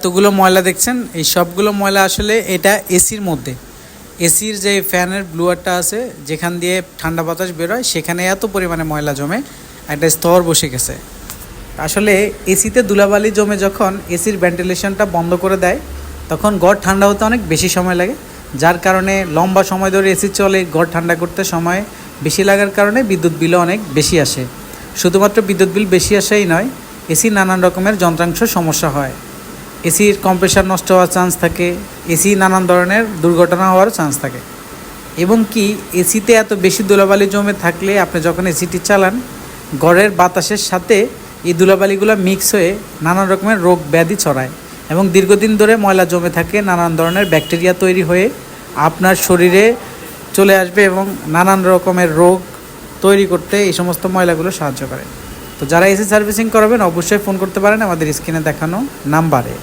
এতগুলো ময়লা দেখছেন? এই সবগুলো ময়লা আসলে এটা এসির মধ্যে। এসির যে ফ্যানের ব্লুয়ারটা আছে, যেখান দিয়ে ঠান্ডা বাতাস বেরোয় সেখানে এত পরিমাণে ময়লা জমে, একটা স্তর বসে গেছে। আসলে এসিতে ধুলাবালি জমে যখন এসির ভেন্টিলেশনটা বন্ধ করে দেয়, তখন ঘর ঠান্ডা হতে অনেক বেশি সময় লাগে, যার কারণে লম্বা সময় ধরে এসি চলে, ঘর ঠান্ডা করতে সময় বেশি লাগার কারণে বিদ্যুৎ বিলও অনেক বেশি আসে। শুধুমাত্র বিদ্যুৎ বিল বেশি আসাই নয়, এসি নানান রকমের যন্ত্রাংশ সমস্যা হয়। এসির কম্প্রেসার নষ্ট হওয়ার চান্স থাকে, এসি নানান ধরনের দুর্ঘটনা হওয়ার চান্স থাকে। এবং কি, এসিতে এত বেশি ধুলাবালি জমে থাকলে আপনি যখন এসিটি চালান, ঘরের বাতাসের সাথে এই ধুলাবালিগুলো মিক্স হয়ে নানান রকমের রোগ ব্যাধি ছড়ায় এবং দীর্ঘদিন ধরে ময়লা জমে থাকে, নানান ধরনের ব্যাকটেরিয়া তৈরি হয়ে আপনার শরীরে চলে আসবে এবং নানান রকমের রোগ তৈরি করতে এই সমস্ত ময়লাগুলো সাহায্য করে। তো যারা এসি সার্ভিসিং করাবেন অবশ্যই ফোন করতে পারেন আমাদের স্ক্রিনে দেখানো নাম্বারে।